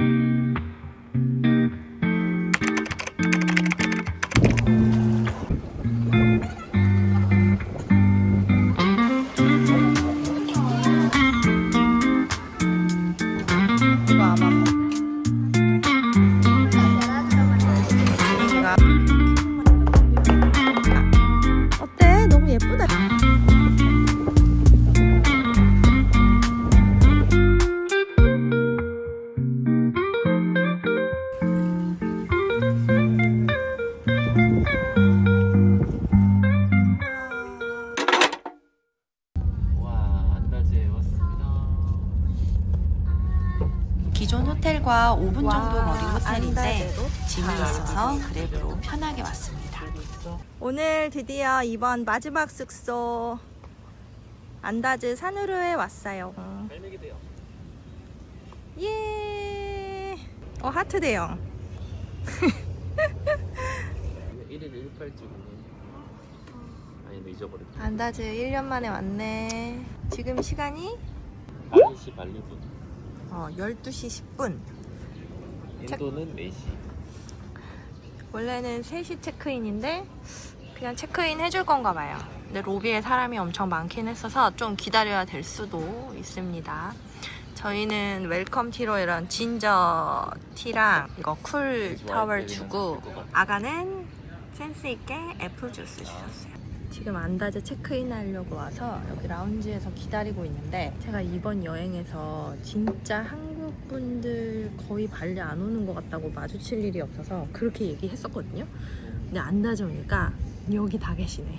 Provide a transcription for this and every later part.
이거 호텔과 5분 정도 와, 거리 호텔인데 짐이 다 있어서 그랩으로 편하게 왔습니다. 오늘 드디어 이번 마지막 숙소 안다즈 산후루에 왔어요. 예. 어 하트 대형. 1일 1팔찌구나. 아니 잊어버렸다. 안다즈 1년 만에 왔네. 지금 시간이 파리시 발리분. 어, 12시 10분. 인도는 4시. 원래는 3시 체크인인데 그냥 체크인 해줄 건가 봐요. 근데 로비에 사람이 엄청 많긴 했어서 좀 기다려야 될 수도 있습니다. 저희는 웰컴 티로 이런 진저 티랑 이거 쿨 타월 주고 아가는 센스 있게 애플 주스 주셨어요. 지금 안다즈 체크인 하려고 와서 여기 라운지에서 기다리고 있는데 제가 이번 여행에서 진짜 한 국 분들 거의 발리 안 오는 것 같다고 마주칠 일이 없어서 그렇게 얘기했었거든요. 근데 안다즈 오니까 여기 다 계시네.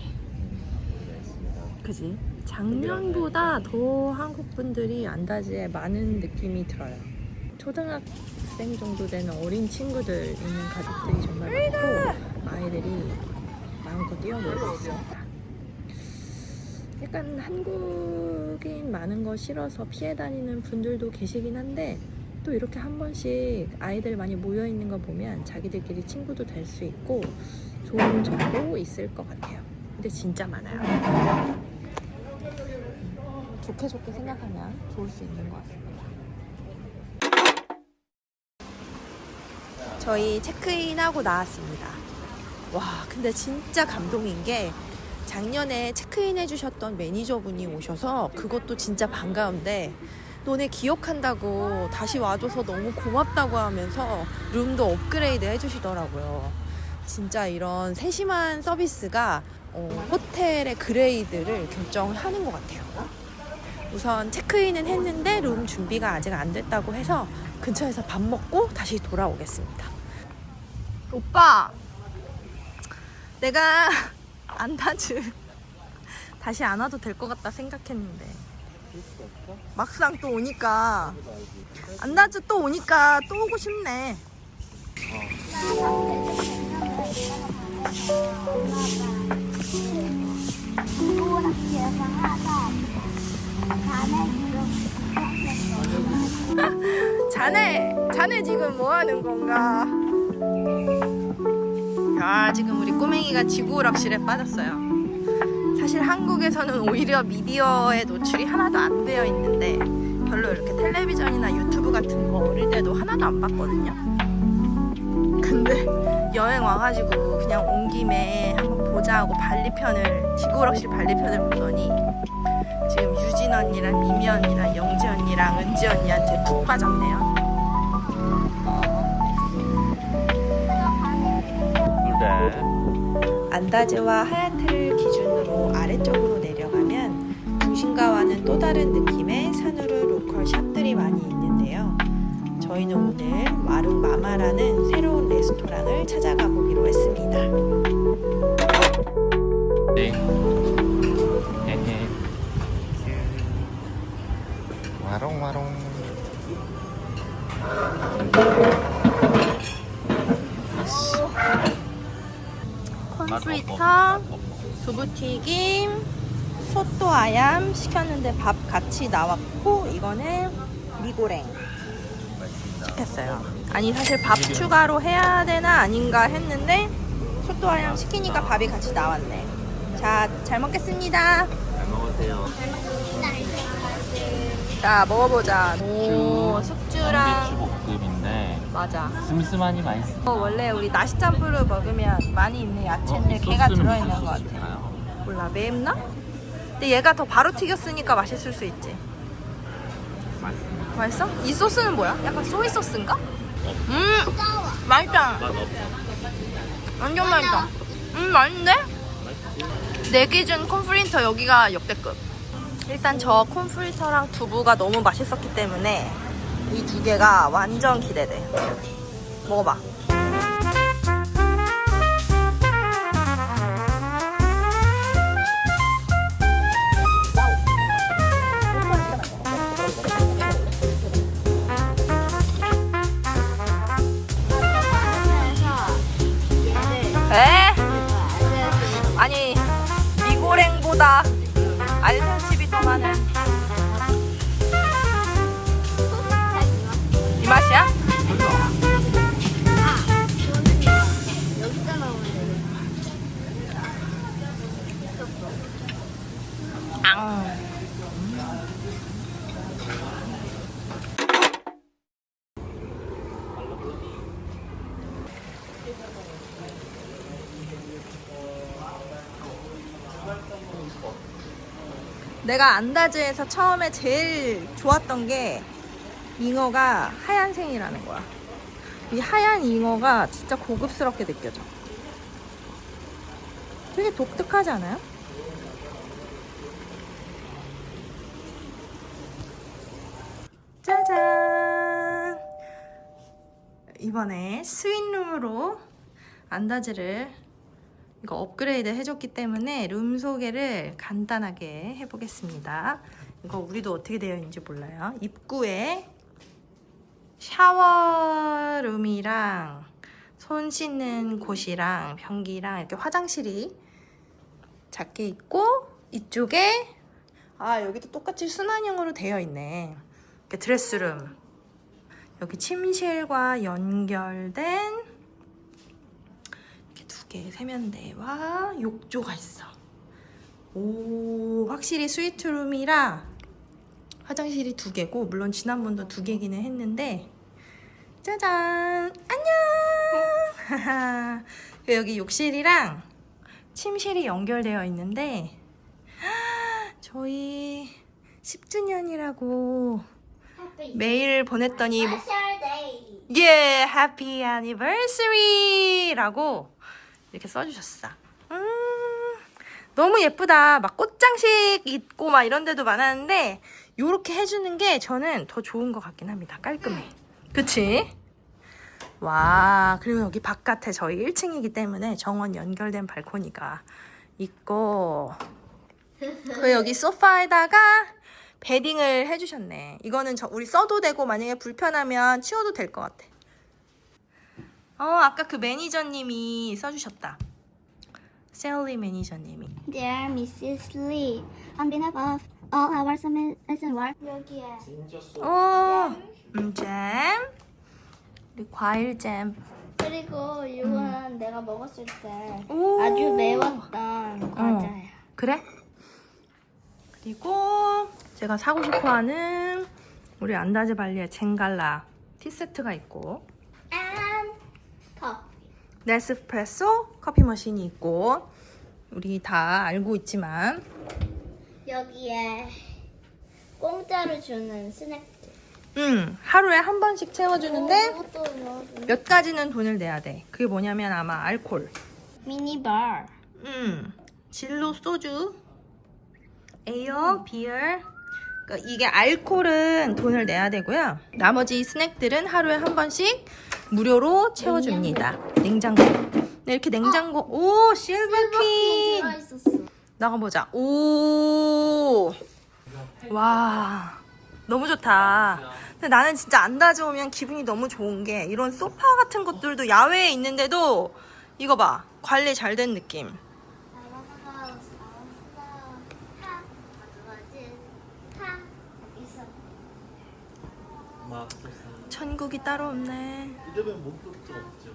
그지? 작년보다 더 한국 분들이 안다즈에 많은 느낌이 들어요. 초등학생 정도 되는 어린 친구들 있는 가족들이 정말 많고 아이들이 마음껏 뛰어놀고 있습니다. 약간 한국인 많은 거 싫어서 피해 다니는 분들도 계시긴 한데 또 이렇게 한 번씩 아이들 많이 모여 있는 거 보면 자기들끼리 친구도 될 수 있고 좋은 점도 있을 것 같아요. 근데 진짜 많아요. 좋게 좋게 생각하면 좋을 수 있는 것 같습니다. 저희 체크인하고 나왔습니다. 와, 근데 진짜 감동인 게 작년에 체크인 해주셨던 매니저분이 오셔서 그것도 진짜 반가운데 너네 기억한다고 다시 와줘서 너무 고맙다고 하면서 룸도 업그레이드 해주시더라고요. 진짜 이런 세심한 서비스가 어, 호텔의 그레이드를 결정하는 것 같아요. 우선 체크인은 했는데 룸 준비가 아직 안 됐다고 해서 근처에서 밥 먹고 다시 돌아오겠습니다. 오빠, 내가 안 다즈 다시 안 와도 될 것 같다 생각했는데 막상 또 오니까 안 다즈 또 오니까 또 오고 싶네. 자네, 자네 지금 뭐 하는 건가? 아, 지금 우리 꼬맹이가 지구 오락실에 빠졌어요. 사실 한국에서는 오히려 미디어에 노출이 하나도 안 되어 있는데 별로 이렇게 텔레비전이나 유튜브 같은 거 어릴 때도 하나도 안 봤거든요. 근데 여행 와가지고 그냥 온 김에 한번 보자 하고 발리편을 지구 오락실 발리편을 보더니 지금 유진 언니랑 미미 언니랑 영지 언니랑 은지 언니한테 푹 빠졌네요. 안다즈와 하얏트를 기준으로 아래쪽으로 내려가면 중심가와는 또 다른 느낌의 산후루 로컬 샵들이 많이 있는데요. 저희는 오늘 와룽 마마라는 새로운 레스토랑을 찾아가 보기로 했습니다. 네. 프리터, 두부튀김, 소또 아얌 시켰는데 밥 같이 나왔고 이거는 미고랭 시켰어요. 아니 사실 밥 추가로 해야 되나 아닌가 했는데 소또 아얌 시키니까 밥이 같이 나왔네. 자, 잘 먹겠습니다. 잘 먹으세요. 자, 먹어보자. 오, 숙주랑 맞아. 슴슴하니 맛있어. 어, 원래 우리 나시짬뿌를 먹으면 많이 있는 야채인데 걔가 들어있는 것 같아. 몰라 맵나? 근데 얘가 더 바로 튀겼으니까 맛있을 수 있지. 맛있어. 맛있어? 이 소스는 뭐야? 약간 소이 소스인가? 어. 음 맛있다. 맛 없어. 완전 맛있다. 음 맛있는데? 내 기준 콘프리터 여기가 역대급. 일단 저 콘프리터랑 두부가 너무 맛있었기 때문에 이 두 개가 완전 기대돼. 먹어봐. 내가 안다즈에서 처음에 제일 좋았던 게 잉어가 하얀색이라는 거야. 이 하얀 잉어가 진짜 고급스럽게 느껴져. 되게 독특하지 않아요? 짜잔! 이번에 스윗룸으로 안다즈를 이거 업그레이드 해줬기 때문에 룸 소개를 간단하게 해보겠습니다. 이거 우리도 어떻게 되어 있는지 몰라요. 입구에 샤워룸이랑 손 씻는 곳이랑 변기랑 이렇게 화장실이 작게 있고 이쪽에 아 여기도 똑같이 순환형으로 되어 있네. 드레스룸 여기 침실과 연결된 이렇게 세면대와 욕조가 있어. 오, 확실히 스위트룸이라 화장실이 두 개고, 물론 지난번도 두 개기는 했는데, 짜잔! 안녕! 여기 욕실이랑 침실이 연결되어 있는데, 저희 10주년이라고 메일을 보냈더니, 뭐- 예, 해피 애니버서리라고 이렇게 써주셨어. 음, 너무 예쁘다. 막 꽃장식 있고 막 이런 데도 많았는데 요렇게 해주는 게 저는 더 좋은 것 같긴 합니다. 깔끔해. 그치? 와, 그리고 여기 바깥에 저희 1층이기 때문에 정원 연결된 발코니가 있고 그 여기 소파에다가 베딩을 해주셨네. 이거는 저 우리 써도 되고 만약에 불편하면 치워도 될 것 같아. 어, 아까 그 매니저님이 써주셨다. 셀리 매니저님이. Dear Mrs. Lee, on behalf of all our submission work, 여기에 어, 음, 잼. 우리 과일 잼. 그리고 이거는 내가 먹었을 때 오. 아주 매웠던 과자야. 그래? 그리고 제가 사고 싶어하는 우리 안다즈 발리의 젠갈라 티 세트가 있고. 네스프레소 커피 머신이 있고 우리 다 알고 있지만 여기에 공짜로 주는 스낵들. 음 하루에 한 번씩 채워주는데 이것도 넣어주는 몇 가지는 돈을 내야 돼. 그게 뭐냐면 아마 알콜. 미니바. 음, 진로 소주, 에어, 비어. 그러니까 이게 알콜은 돈을 내야 되고요. 나머지 스낵들은 하루에 한 번씩 무료로 채워줍니다. 냉장고. 네, 이렇게 냉장고. 오, 실버퀸. 들어있었어. 나가보자. 오, 와, 너무 좋다. 근데 나는 진짜 안다즈 오면 기분이 너무 좋은 게 이런 소파 같은 것들도 야외에 있는데도 이거 봐. 관리 잘 된 느낌. 맙소사. 천국이 따로 없네. 이러면 목적도 없죠.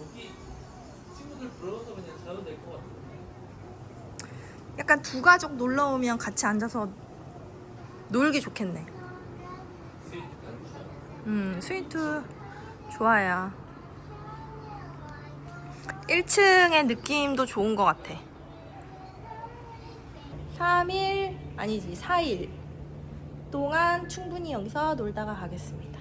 여기 친구들 불러서 그냥 자도 될 것 같아. 약간 두 가족 놀러 오면 같이 앉아서 놀기 좋겠네. 음, 스위트 좋아요. 1층의 느낌도 좋은 것 같아. 3일, 아니지, 4일 동안 충분히 여기서 놀다가 가겠습니다.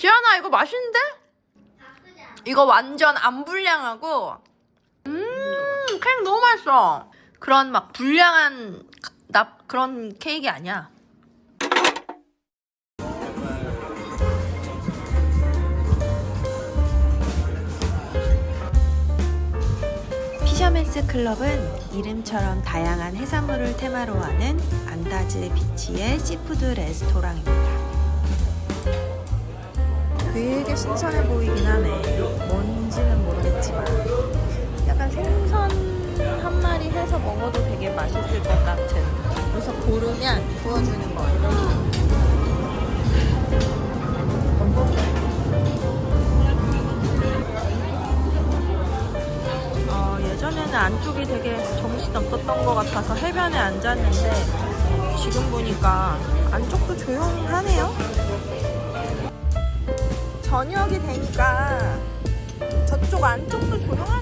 지안아, 이거 맛있는데? 이거 완전 안 불량하고, 음, 케이크 너무 맛있어. 그런 막 불량한 나 그런 케이크 아니야. 피셔맨스 클럽은 이름처럼 다양한 해산물을 테마로 하는 안다즈 비치의 시푸드 레스토랑입니다. 되게 신선해 보이긴 하네. 뭔지는 모르겠지만. 약간 생선 한 마리 해서 먹어도 되게 맛있을 것 같은. 그래서 고르면 구워주는 거 같아요. 어, 예전에는 안쪽이 되게 정신 없었던 것 같아서 해변에 앉았는데 지금 보니까 안쪽도 조용하네요. 저녁이 되니까 저쪽 안쪽도 조용하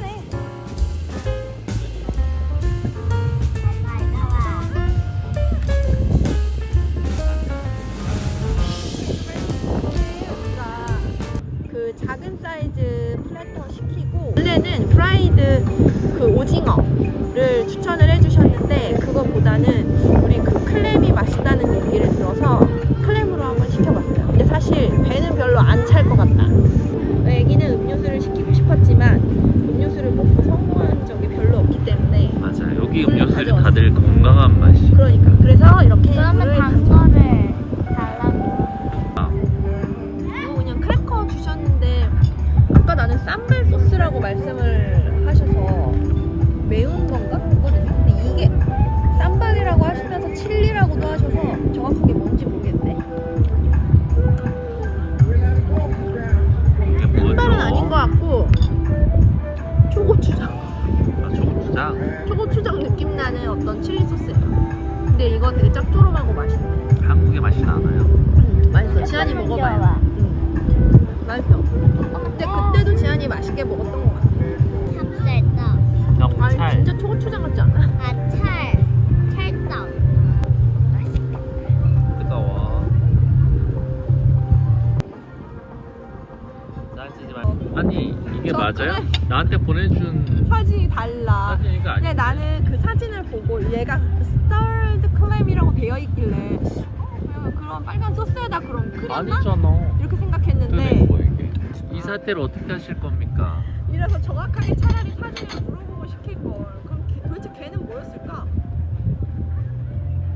맛있게 먹었던 것 같아. 찹쌀떡. 아니 영찰. 진짜 초고추장 같지 않아? 아, 찰. 찰떡. 뜨거워. 날 쓰지 말. 아니 이게 저 맞아요? 나한테 보내준 사진이 달라. 사진이가 아니. 근데 나는 그 사진을 보고 얘가 스타드 클램이라고 되어 있길래 어, 그런 빨간 소스에다 그럼 크림나? 아니잖아. 이렇게 생각했는데 뭐 이게. 이 사태를 어떻게 하실 겁니까? 이래서 정확하게 차라리 사진을 물어보고 시킬 걸. 그럼 걔- 도대체 걔는 뭐였을까?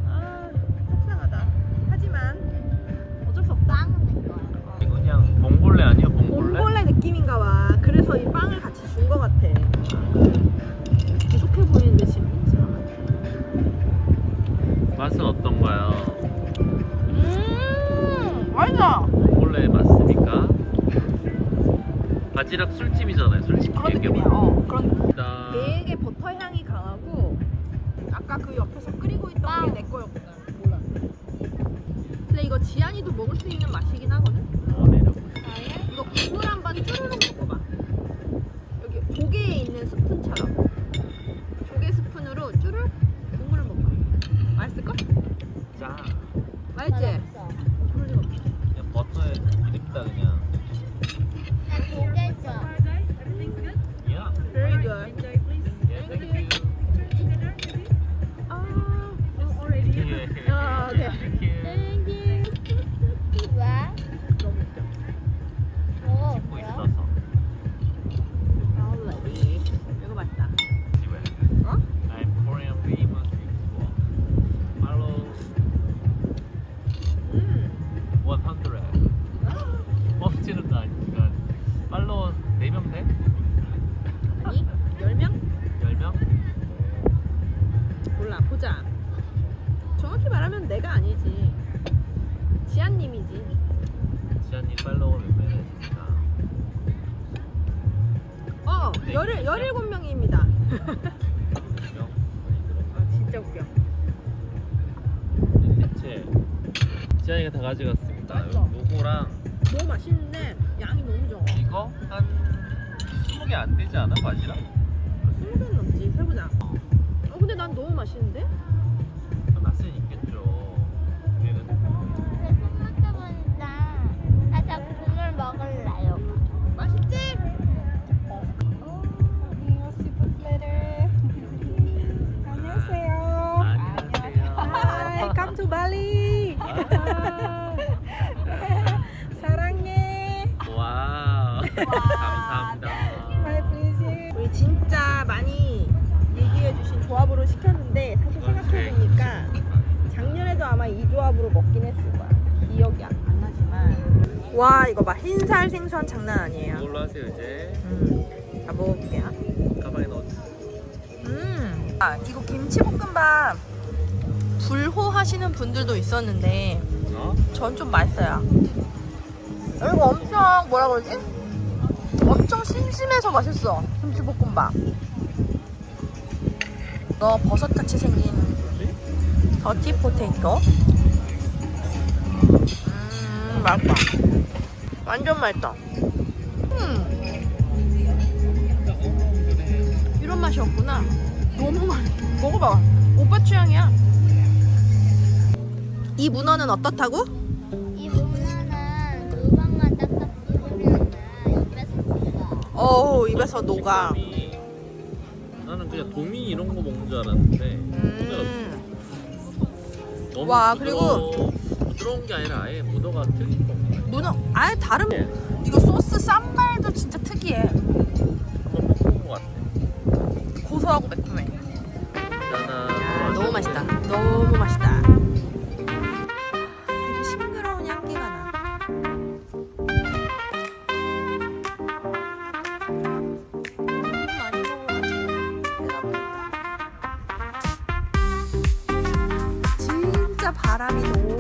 아 속상하다. 하지만 어쩔 수 없다. 빵은 내 거야. 이거 그냥 봉골레 아니에요? 봉골레? 봉골레 느낌인가 봐. 그래서 이 빵을 같이 준것 같아. 부족해 보이는데 지금 이상하네. 맛은 어떤가요? 음, 맛있어. 봉골레 맞습니까? 바지락 술찜이잖아요. 솔직히 그런 느낌이야. 어, 그런 느낌. 일단 되게 버터 향이 강하고 아까 그 옆에서 끓이고 있던 게 내 거였구나. 몰라. 근데 이거 지안이도 먹을 수 있는 맛이긴 하거든. 어, 내려. 이거 국물 한번 쭈루룩 먹어봐. 여기 조개에 있는 스푼처럼. 조개 스푼으로 쭈르륵 국물을 먹어봐. 맛있을까? 짜. 맛있지? 17명입니다. 명 많이 들어. 아, 진짜 웃겨. 대체 지안이가 다 가져갔습니다. 맞죠? 요거랑 너무 맛있는데 양이 너무 적어. 이거 한 20개 안 되지 않아 바지랑? 20개는 넘지, 세보자. 어, 근데 난 너무 맛있는데? 아, 맛은 있겠죠. 얘는 손맛 보니까 나저 국물 먹을래요. Bali. 아, 사랑해. 와우. 감사합니다. My pleasure. 우리 진짜 많이 얘기해주신 조합으로 시켰는데 사실 생각해보니까 작년에도 아마 이 조합으로 먹긴 했을 거야. 기억이 안, 안 나지만. 와 이거 봐 흰살 생선 장난 아니에요. 하세요 이제. 음, 자 먹어볼게요. 가방에 넣어주세요. 음, 아 이거 김치볶음밥 불호 하시는 분들도 있었는데 어? 전 좀 맛있어요. 이거 엄청 뭐라 그러지? 엄청 심심해서 맛있어. 김치볶음밥. 이거 버섯같이 생긴 더티 포테이토. 음, 맛있다. 완전 맛있다. 음, 이런 맛이었구나. 너무 맛. 먹어봐. 오빠 취향이야. 이 문어는 어떻다고? 이 문화는 두 방만 딱딱 씹으면 입에서 녹아. 어우 입에서 녹아. 식감이 나는 그냥 도미 이런 거 먹는 줄 알았는데 음. 너무 와, 부드러, 부드러운 게 아니라 아예 문어가 틀린? 문어 아예 다른. 이거 소스 쌈발도 진짜 특이해. 한번 먹어본 것 같아. 고소하고 매콤해. 짜나. 너무 맛있다. 너무 맛있다. 바람이 너무